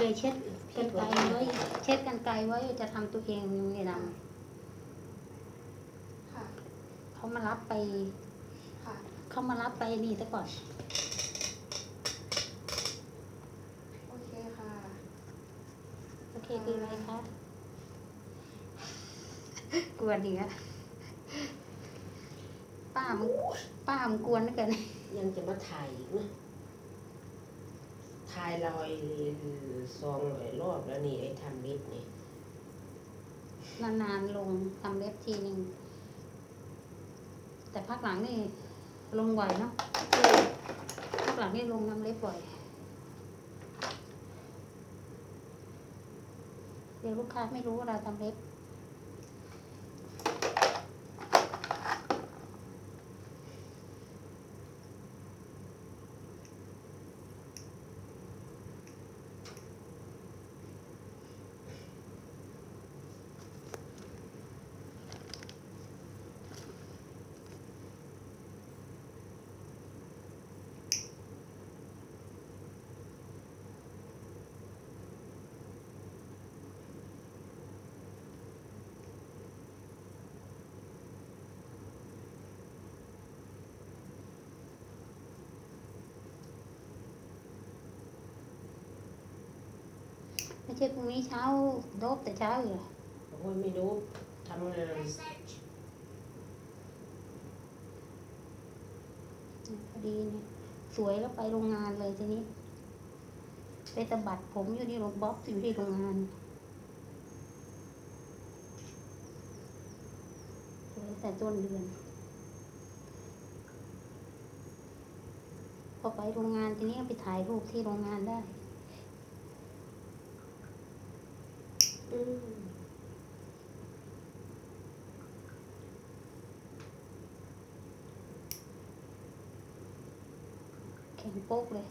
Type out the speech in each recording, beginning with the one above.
เลยเช็ดกันไกลไว้ เช็ดกันไกลไว้จะทำตัวเองไม่ดค่ะำเขามารับไปค่ะเขามารับไปนี่ซะก่อนโอเคค่ะโอเคคืออะไรคะกวนดีอะป้ามึงป้ามึงกวนเหลือเกินยังจะมาถ่ายอีกนะ ถ่ายลอยซองหลายรอบแล้วนี่ไอ้ทำเม็ดนี่นานๆลงทำเล็บทีหนึ่งแต่พักหลังนี่ลงบ่อยเนาะพักหลังนี่ลงทำเล็บบ่อยเดี๋ยวลูกค้าไม่รู้ว่าเราทำเล็บ ไม่ใช่พรุ่งนี้เช้าโดบแต่เช้าเหรอโอ้ยไม่รู้ทำงาน พอดีเนี่ยสวยแล้วไปโรงงานเลยทีนี้ ไปตะบัดผมอยู่ที่โรงบ๊อบอยู่ที่โรงงานสวยแต่ต้นเดือน พอไปโรงงานทีนี้ก็ไปถ่ายรูปที่โรงงานได้ อืม แข็งโป๊กเลย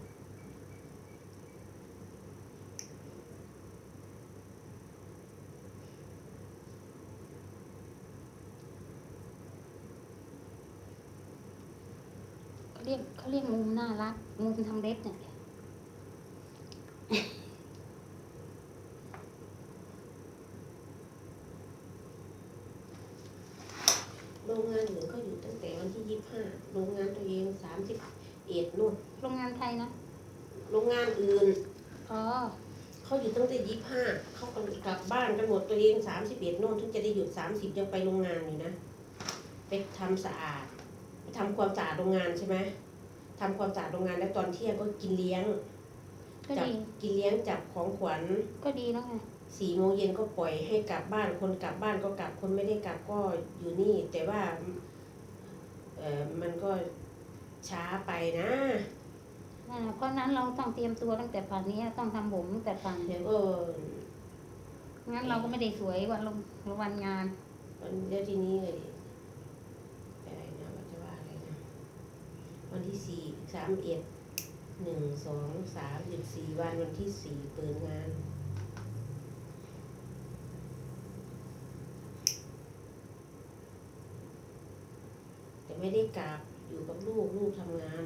เขาเรียกเขาเรียกมุมน่ารัก มุมทำเล็บเนี่ย โรงงานอื่นเขาอยู่ตั้งแต่วันที่ยี่ห้าโรงงานตัวเองสามสิบเอ็ดนู่น โรงงานไทยนะ โรงงานอื่น อ๋อ เขาอยู่ ตั้งแต่ยี่ห้าเขาก็กลับบ้านกันหมดตัวเองสามสิบเอ็ดนู่นถึงจะได้หยุดสามสิบยังไปโรงงานอยู่นะไปทำสะอาดไปทำความสะอาดโรงงานใช่ไหมทำความสะอาดโรงงานแล้วตอนเที่ยงก็กินเลี้ยงก็จับดีกินเลี้ยงจับของขวัญก็ดีแล้วไงสี่โมงเย็นก็ปล่อยให้กลับบ้าน คนกลับบ้านก็กลับคนไม่ได้กลับก็อยู่นี่ แต่ว่า เออมันก็ช้าไปนะอ่า เพราะนั้นเราต้องเตรียมตัวตั้งแต่ป่านนี้ต้องทำผมตั้งแต่ป่านเดี๋ยวก็งั้นเราก็ไม่ได้สวยวันลงวันงานวันเดี๋ยวทีนี้เลยอะไรนะว่าจะว่าอะไรนะวันที่สี่สามเอ็ดหนึ่งสองสามหยุดสี่วันวันที่สี่เปิดงานแต่ไม่ได้กลับอยู่กับลูกลูกทำงาน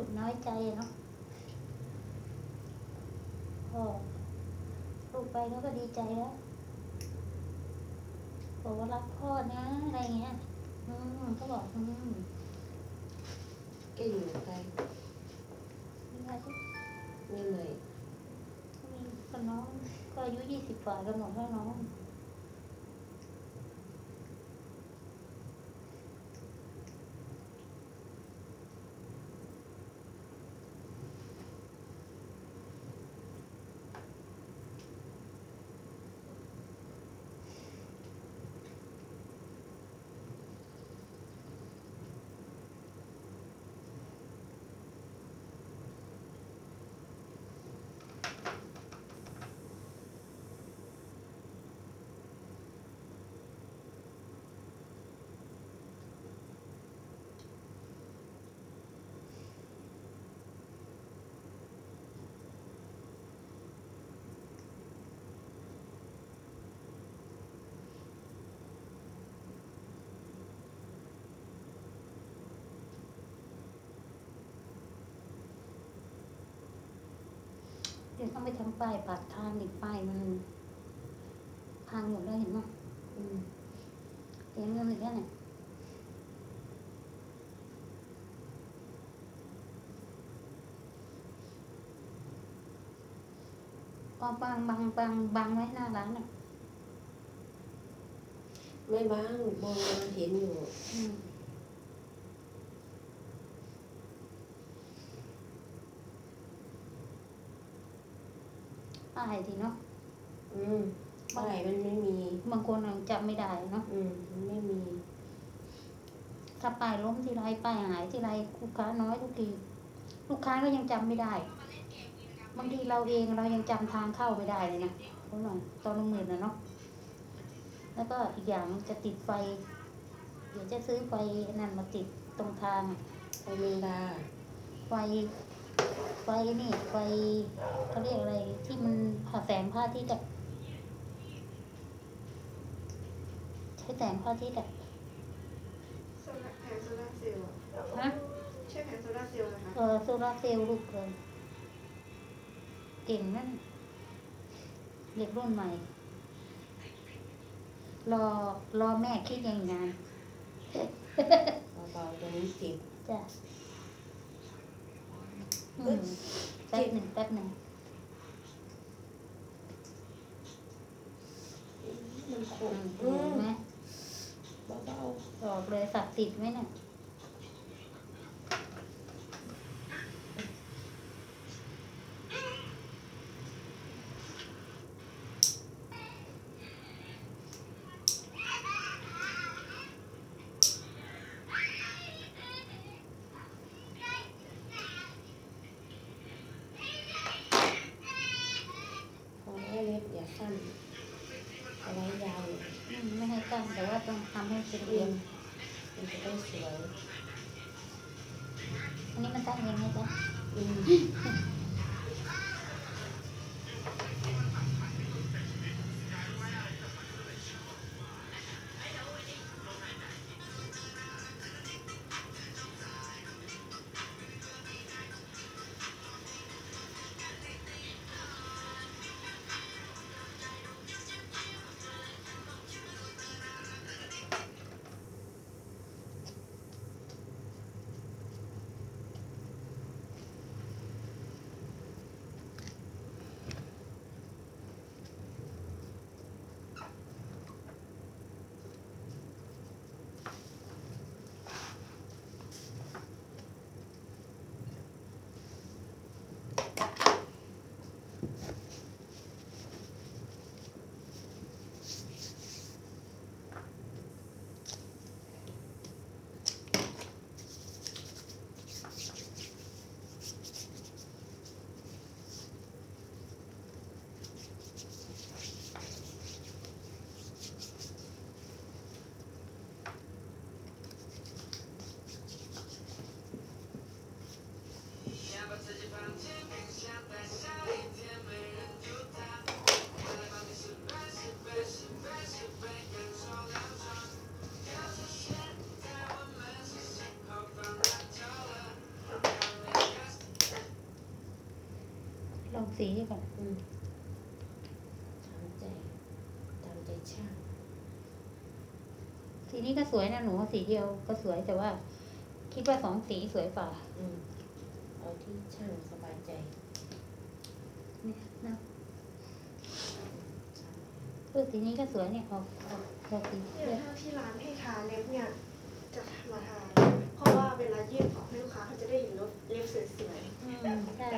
น้อยใจอะเนาะพ่อลูกไปเขาก็ดีใจแล้วบอกว่ารักพ่อนะอะไรเงี้ย อืมก็บอกอืมแกอยู่ไกลมีอะไรก็เมียใหม่มีกับน้อง ก็อายุยี่สิบกว่ากันหมดแล้วน้อง ดี๋ยวต้องไปทำป้ายปากทางอีกป้ายมันพังหมดแล้วเห็นไหมอืมเสียเงินอีกแล้วเนี่ยก็บังบังบังบังไว้หน้าร้านอะ ไม่บ้างมองมาเห็นอยู่ อืมป้ายทีเนาะอืมป้ายมันไม่มี บางคนยังจำไม่ได้เนาะอืมมันไม่มี ถ้าป้ายล้มทีไรป้ายหายทีไรลูกค้าน้อยทุกทีลูกค้าก็ยังจำไม่ได้บางทีเราเองเรายังจำทางเข้าไม่ได้เลยนะเพราะหน่อยตอนลงมือนะเนาะแล้วก็อีกอย่างจะติดไฟ เดี๋ยวจะซื้อไฟนั่นมาติดตรงทางอะไปเมืองดาไฟ ไฟนี่ไฟเขาเรียกอะไรที่มันผ่าแสงพระอาทิตย์อะใช้แสงพระอาทิตย์อะโซลาร์แผงโซลาร์เซลล์อะฮะใช่แผงโซลาร์เซลล์นะคะเออโซลาร์เซลล์ลูกเลยเก่งนั่นเด็กรุ่นใหม่ รอรอแม่คิดยังงานเบาๆตัวนี้เจ็บจ้ะอืม แป๊บหนึ่งแป๊บหนึ่งมันคอืมมอืเห็มนไหมเบาบอกเลยศักดิ์สิทธิ์ไหมเนี่ย เอาไว้ยาวไม่ให้ตั้งแต่ว่าต้องทำให้เป็นเอียงมันจะได้สวยอันนี้มันตั้งเองไหมจ๊ะ สีให้ก่อนอืมตามใจตามใจช่าง สีนี้ก็สวยนะหนูสีเดียวก็สวยแต่ว่า คิดว่าสองสีสวยกว่าอืมเอาที่ช่างสบายใจเนี่ยนะเออสีนี้ก็สวยเนี่ยออกออกออกสีเนี่ยเลือดถ้าที่ร้านให้ทาเล็บเนี่ย จะมาทาเพราะว่าเวลายื่นออกให้ลูกค้าเขาจะได้เห็นเล็บสวยอืมใช่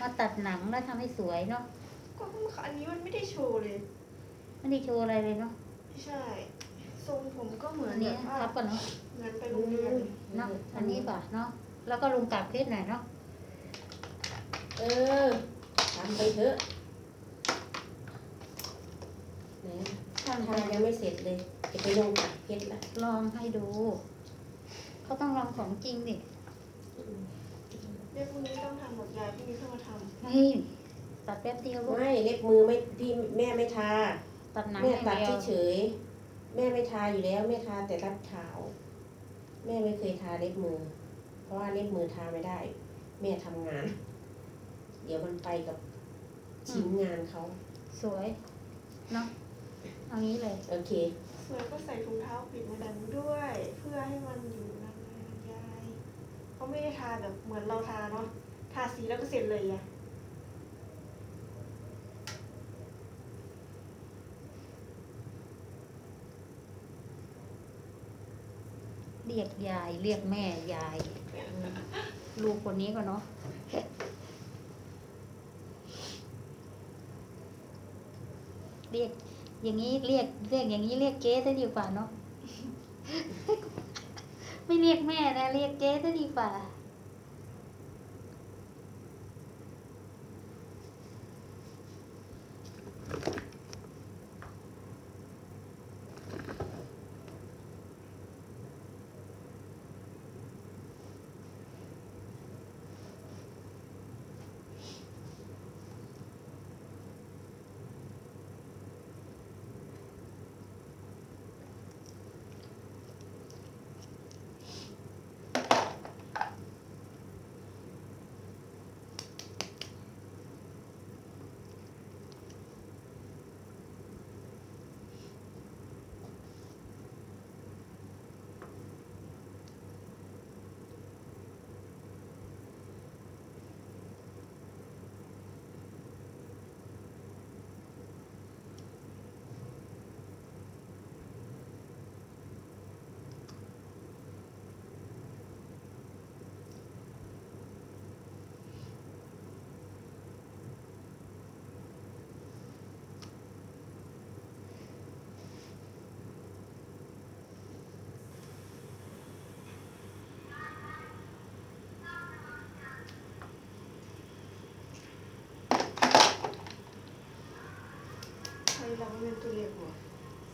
มาตัดหนังแล้วทำให้สวยเนาะๆก็อันนี้มันไม่ได้โชว์เลย ไม่ได้โชว์อะไรเลยเนาะไม่ใช่ทรงผมก็เหมือนอันแบนี้บว่าทับกันเนาะเหมือนไปโรงเรียนเนาะอันนี้ป่ะเนาะแล้วก็ลงกลับเพชรหน่อยเนาะเออทำไปเถอะไหนช่างใจทำยังไม่เสร็จเลยจะไปลงตัดเพชรละลองให้ดู เขาต้องลองของจริงดิ อืมเล็บพวกนี้ต้องทำหมดยายพี่นี้เพิ่งมาทเฮ้ยตัดแป๊บเดียวลูกไม่เล็บมือไม่พี่แม่ไม่ทา ตัดหนังแม่อย่างตัดเดียวเฉยๆแม่ไม่ทาอยู่แล้วแม่ทาแต่รัดขาว แม่ไม่เคยทาเล็บมือ เพราะว่าเล็บมือทาไม่ได้ แม่ทำงาน เดี๋ยวมันไปกับชิ้นงานเขาสวยเนาะเอางี้เลย โอเคำสวยก็ใส่ถุงเท้าปิดมาดันด้วย เพื่อให้มันอยู่นานๆยาย เขาไม่ได้ทาแบบเหมือนเราทาเนาะทาสีแล้วก็เสร็จเลยอะเรียกยายเรียกแม่ยาย ลูกคนนี้ก็เนาะเรียกอย่างนี้เรียกเรียกอย่างนี้เรียกเก๊ซะดีกว่าเนาะ ไม่เรียกแม่นะเรียกเจ๊ซะดีกว่า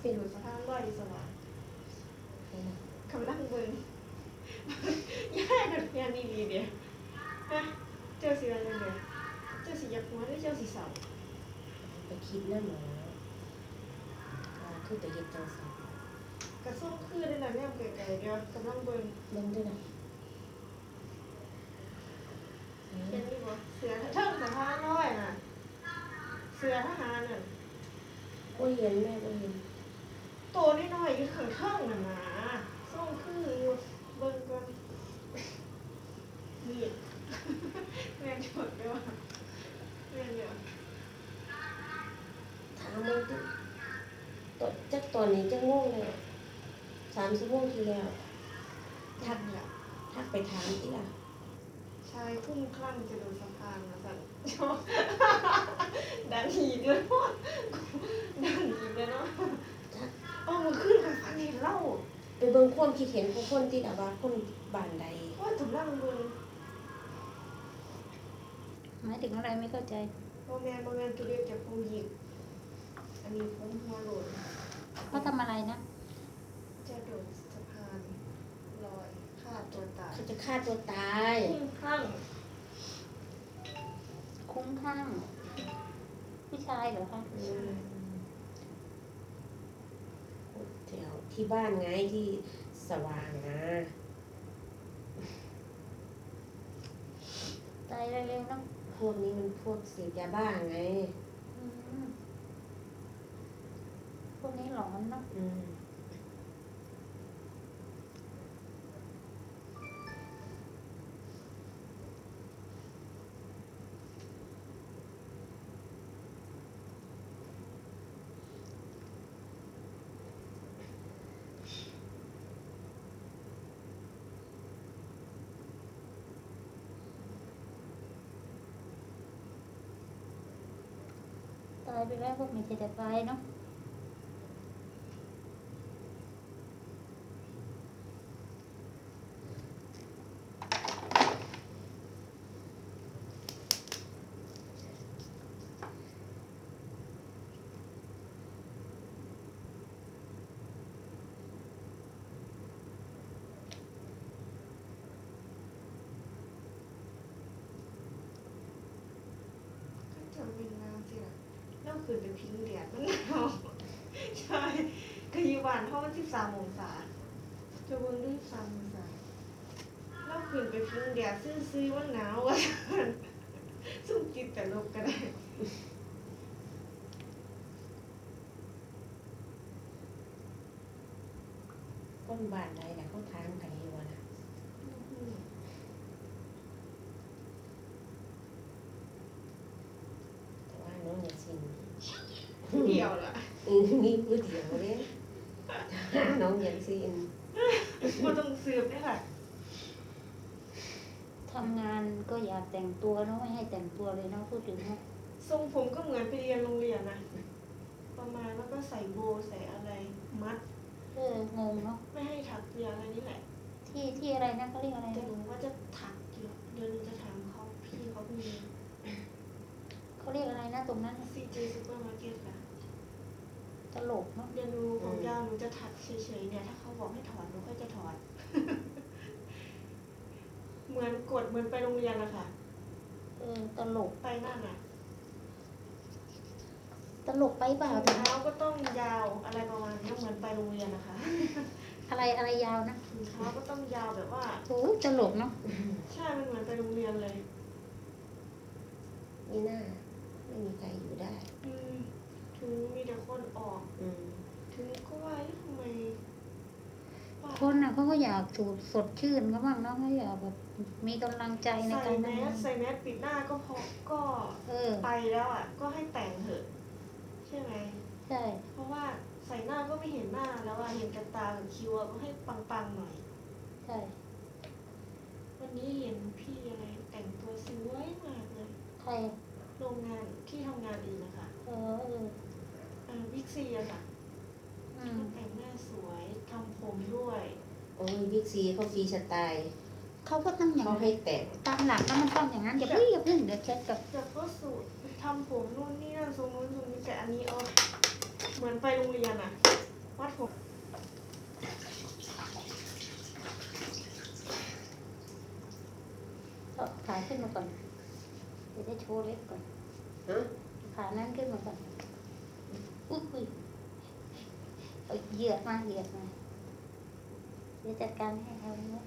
เป็นอยู่สภาพร้อยสว่างกำลังเบิ่งย่าเด็กยานี่ดีเดียวฮะเจ้าสีอะไรเดียวเจ้าสียักษ์หัวหรือเจ้าสีเสาไปคิดนั่นหรออ่าคือแต่เย็ดจังสันกระส้มคือได้แล้วเนี่ยไก่ๆเดียวกำลังเบิ่งเล่นด้วยนะเอเห็อนนี่บ่เสือเทิงสะพานร้อยน่ะเสือทหารน่ะโอ้ยเย็นแม่ก็เย็น ตัวน้อยๆอยู่ข้างเทิงน่ะนะส้มคืออยู่เบิ่งก่อนนี่แม่นจดด้วยแม่นเดี๋ยวถามมันดิตอนจักตอนนี้จักง่วงเลยสามสิบโมงทีแล้วทักเนี่ยทักไปถามอีล่ะชายคุ้มคลั่งจะโดนสะพานนะสันดันหีบเลยเนาะดันหีบเลยเนาะ เอามันขึ้นไปฟันเห็นเล่าไปเบิ่งความคิดเห็นของคนที่แบบว่าคนบ้านใดว่าถุงล่างเบิ่งหมายถึงอะไรไม่เข้าใจโมแมนโมแมนตัวเล็กจากผมหยิบอันนี้ผมหัวโหลดเขาทำอะไรนะ จะโดดสะพานลอยฆ่าตัวตายเขาจะฆ่าตัวตายคุ้มคลั่งคุ้มข้างผู้ชายเหรอคะอืม แถวที่บ้านไงที่สว่างนะตายเร็วๆเนาะพวกนี้มันพวกเสพยาบ้าไงอืมพวกนี้หลอนเนาะอืม ไปแล้วก็ไม่ใช่จะตายเนาะ ก็จะเป็นน้ำสิล่ะ เราคืนไปพิงแดดมันหนาวใช่ก็อยู่บ้านเพราะมันสิบสามองศาจะเบิ่งด้วยสามองศาเราคืนไปพิงแดดซื่อๆว่าหนาวว่าซั่นซุ่มกินแต่ลบก็ได้ก้นบานไหนแหละเขาทางกันอยู่นะแต่ว่าน้องอย่าชิน เดียวล่ะ อืมมีผู้เดียวเลยน้องอย่าชินบ่ต้องสืบได้ค่ะทำงานก็อยากแต่งตัวเนาะไม่ให้แต่งตัวเลยเนาะพูดถึงเนาะทรงผมก็เหมือนไปเรียนโรงเรียนนะประมาณแล้วก็ใส่โบว์ใส่อะไรมัดเอองงเนาะไม่ให้ถักเปียอะไรนี่แหละ ที่ที่อะไรนะเขาเรียกอะไรแต่นะหนูว่าจะถักอยู่เดี๋ยวหนูจะถามเขาพี่เขามีเขาเรียกอะไรนะตรงนั้นน่ะซีเจซูเปอร์มาร์เก็ตค่ะ ตลกเนาะเดี๋ยวหนูผมยาวหนูจะถักเฉยๆเนี่ย ถ้าเขาบอกให้ถอดหนูก็จะถอดเหมือนกดเหมือนไปโรงเรียนนะคะเออตลกไปนั่นน่ะ ตลกไปเปล่าถุงถึงเท้าก็ต้องยาวอะไรประมาณนี้เหมือนไปโรงเรียนนะคะ อะไรอะไรยาวนะถุงเท้าก็ต้องยาวแบบว่าโอ้ยตลกเนาะใช่มันเหมือนไปโรงเรียนเลย นี่น่าไม่มีใครอยู่ได้ อืมถึงมีแต่คนออก อืม ถึงก็ว่าเอ๊ะทำไมว่า คนน่ะ เขาก็อยากสูดสดชื่นเขาบ้างเนาะเขาอยากแบบมีกำลังใจในใส่การแมทำงาสนใส่แมสปิดหน้าก็พอก็เออไปแล้วอะ ก็ให้แต่งเถอะ ใช่ไหมใช่เพราะว่าใส่หน้าก็ไม่เห็นหน้าแล้วอะเห็นกระตากับคิ้วอะก็ให้ปังๆหน่อยใช่วันนี้เห็นพี่อะไรแต่งตัวสวยมากเลยใครโรงงานที่ทำงานอื่นนะคะเออเออเออบิ๊กซีอะค่ะอืก็มแต่งหน้าสวยทำผมด้วย โอ้ยบิ๊กซีเขาฟรีสไตล์เขาก็ต้องอย่างเขานั้นให้แต่งตามหลักแล้วมันต้องอย่างนั้นอย่าเพิ่งอย่าเพิ่งเดี๋ยวเช็ดกับแต่ก็สูตรทำผมนู่นนี่นั่นทรงนู้นทรงนี้แต่อันนี้เอาเหมือนไปโรงเรียนอะวัดผมเอาขาขึ้นมาก่อนเดี๋ยวได้โชว์เล็บก่อนฮะขานั้นขึ้นมาก่อนอุ้ยอุ้ยเอาเหยียดมาเหยียดมาเดี๋ยวจัดการให้เอาเนี้ย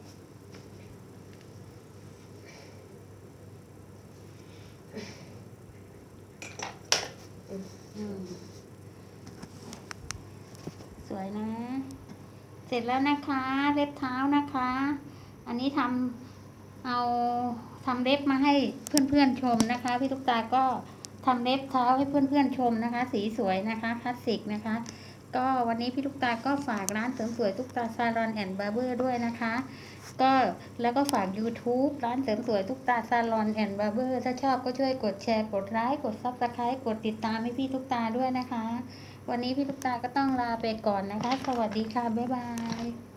อืมสวยนะ เสร็จแล้วนะคะ เล็บเท้านะคะ อันนี้ทำเอาทำเล็บมาให้เพื่อนๆชมนะคะ พี่ตุ๊กตาก็ทำเล็บเท้าให้เพื่อนๆชมนะคะ สีสวยนะคะคลาสสิกนะคะ ก็วันนี้พี่ลูกตาก็ฝากร้านเสริมสวยทุกตาซาลอนแอนด์บาร์เบอร์ด้วยนะคะ ก็แล้วก็ฝาก YouTube ร้านเสริมสวยทุกตาซาลอนแอนด์บาร์เบอร์ถ้าชอบก็ช่วยกดแชร์กดไลค์กดซับสไครต์กดติดตามให้พี่ลูกตาด้วยนะคะ วันนี้พี่ลูกตาก็ต้องลาไปก่อนนะคะ สวัสดีค่ะ บ๊ายบาย